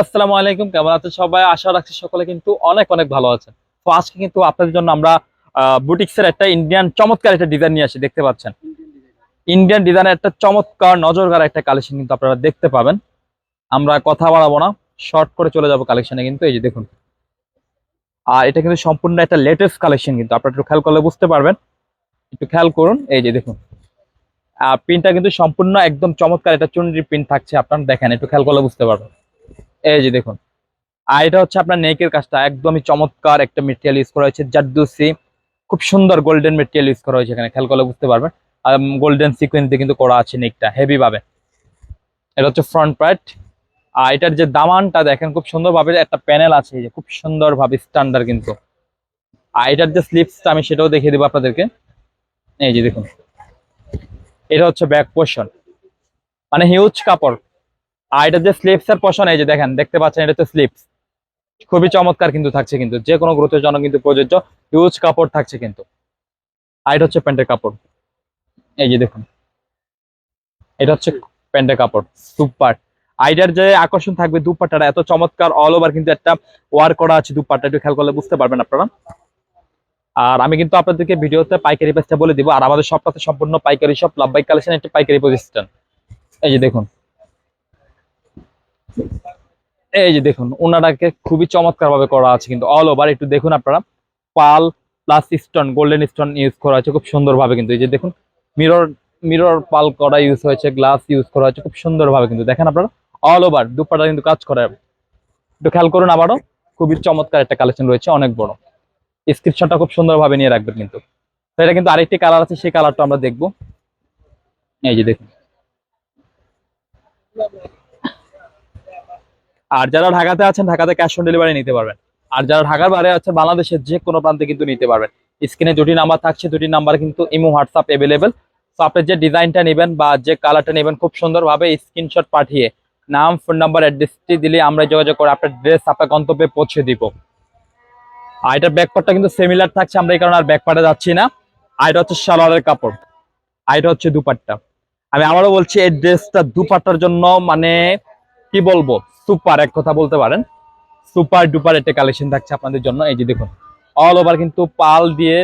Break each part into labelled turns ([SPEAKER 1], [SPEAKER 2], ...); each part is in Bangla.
[SPEAKER 1] আসসালামু আলাইকুম, কেমন আছেন সবাই? আশা রাখছি সকলে কিন্তু অনেক অনেক ভালো আছেন। তো আজকে কিন্তু আপনাদের জন্য আমরা বুটিক্সের একটা ইন্ডিয়ান চমৎকার একটা ডিজাইন নিয়ে আসি, দেখতে পাচ্ছেন? ইন্ডিয়ান ডিজাইনের একটা চমৎকার নজরকার একটা কালেকশন কিন্তু আপনারা দেখতে পাবেন। আমরা কথা বাড়াবো না শর্ট করে চলে যাব কালেকশনে কিন্তু, এই যে দেখুন। আর এটা কিন্তু সম্পূর্ণ একটা লেটেস্ট কালেকশন কিন্তু, আপনারা একটু খেয়াল করলে বুঝতে পারবেন। একটু খেয়াল করুন, এই যে দেখুন। আর প্রিন্টটা কিন্তু সম্পূর্ণ একদম চমৎকার একটা চুনরি প্রিন্ট থাকছে, আপনারা দেখেন, একটু খেয়াল করলে বুঝতে পারবেন। এই যে দেখুন। আর এটা হচ্ছে আপনার নেকের কাজটা, একদমই চমৎকার একটা মেটেরিয়াল ইউজ করা হয়েছে, জারদুসি। খুব সুন্দর গোল্ডেন মেটেরিয়াল ইউজ করা হয়েছে এখানে, খেয়াল করলে বুঝতে পারবেন। আর গোল্ডেন সিকোয়েন্সে কিন্তু করা আছে নেকটা হেভি ভাবে এটা হচ্ছে ফ্রন্ট পার্ট আর এটার যে দামানটা দেখেন, খুব সুন্দরভাবে একটা প্যানেল আছে যে খুব সুন্দরভাবে স্ট্যান্ডার্ড কিন্তু। আর এটার যে স্লিপসটা আমি সেটাও দেখিয়ে দেবো আপনাদেরকে। এই যে দেখুন। এটা হচ্ছে ব্যাক পোর্শন মানে হিউজ কাপড়। আর এটা যে স্লিপস এর পোর্শন এই যে দেখেন, দেখতে পাচ্ছেন, এটা হচ্ছে স্লিপস খুবই চমৎকার কিন্তু থাকছে কিন্তু, যে কোনো গ্রোথের জন্য কিন্তু প্রযোজ্য হিউজ কাপড় থাকছে কিন্তু। আর এটা হচ্ছে প্যান্টের কাপড়। এই যে দেখুন, এটা হচ্ছে প্যান্টের কাপড় সুপার আইডার যে আকর্ষণ থাকবে দুপাট্টাটা, এত চমৎকার অল ওভার কিন্তু একটা ওয়ার করা আছে দুপাট্টা, একটু খেয়াল করলে বুঝতে পারবেন আপনারা। আর আমি কিন্তু আপনাদেরকে ভিডিওতে পাইকারি প্রাইসটা বলে দিব, আর আমাদের সবটাতে সম্পূর্ণ পাইকারি সব লাভ বাইক কালেকশন একটা পাইকারি প্রতিষ্ঠান। এই যে দেখুন এই যে দেখুন ওনারাকে খুবই চমৎকার ভাবে করা আছে কিন্তু অল ওভার একটু দেখুন আপনারা, পাল plus stone golden stone use করা হয়েছে খুব সুন্দর ভাবে কিন্তু। এই যে দেখুন মিরর মিরর পাল করা ইউজ হয়েছে গ্লাস ইউজ করা হয়েছে, খুব সুন্দর ভাবে কিন্তু। দেখেন আপনারা অল ওভার দুপাটা কিন্তু কাজ করে। একটু খেয়াল করুন আবারও, খুবই চমৎকার একটা কালেকশন রয়েছে, অনেক বড়। স্ক্রিপশনটা খুব সুন্দর ভাবে নিয়ে রাখবেন কিন্তু। এটা কিন্তু আরেকটি কালার আছে, সেই কালারটা আমরা দেখব। এই যে দেখুন। আর যারা ঢাকাতে আছেন, ঢাকাতে ক্যাশ অন ডেলিভারি নিতে পারবেন। আর যারা ঢাকার বাইরে আছে বাংলাদেশের যে কোনো প্রান্তে কিন্তু নিতে পারবেন। স্ক্রিনে দুটি নাম্বার থাকছে, দুটি নাম্বার কিন্তু ইমো হোয়াটসঅ্যাপ অ্যাভেলেবেল তো আপনি যে ডিজাইনটা নেবেন বা যে কালারটা নেবেন, খুব সুন্দরভাবে স্ক্রিনশট পাঠিয়ে নাম ফোন নাম্বার অ্যাড্রেসটি দিলে আমরা যোগাযোগ করে আপনার ড্রেস আপনার গন্তব্যে পৌঁছে দিব। আর এটার ব্যাকপার্টটা কিন্তু সিমিলার থাকছে, আমরা এই কারণে আর ব্যাকপার্টে যাচ্ছি না। আর এটা হচ্ছে সালোয়ারের কাপড়। আর এটা হচ্ছে দুপাট্টা। আমি আবারও বলছি, এই ড্রেসটা দুপাট্টার জন্য মানে কি বলব? সুপার এক কথা বলতে পারেন। সুপার ডুপার একটা কালেকশন থাকছে আপনাদের জন্য। এই যে দেখুন অল ওভার কিন্তু পাল দিয়ে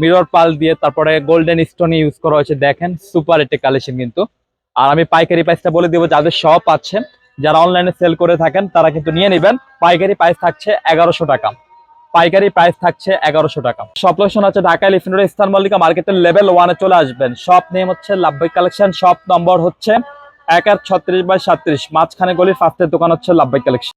[SPEAKER 1] মিরর পাল দিয়ে, তারপরে গোল্ডেন স্টোন ইউজ করা হয়েছে। দেখেন সুপার একটা কালেকশন কিন্তু। আর আমি পাইকারি প্রাইসটা বলে দিব, যাদের শপ আছে, যারা অনলাইনে সেল করে থাকেন, তারা কিন্তু নিয়ে নেবেন। পাইকারি প্রাইস থাকছে এগারোশো টাকা। পাইকারি প্রাইস থাকছে এগারোশো টাকা। সব লোকেশন আছে ঢাকা এলিফেন্ট ইস্তান মল্লিকা মার্কেটের লেভেল ওয়ানে চলে আসবেন। শপ নেম হচ্ছে লাভবাই কালেকশন শপ নম্বর হচ্ছে এক আর ছত্রিশ বাই সাত্রিশ। মাঝখানে গলির ফার্স্টের দোকান হচ্ছে লাভবাই কালেকশন।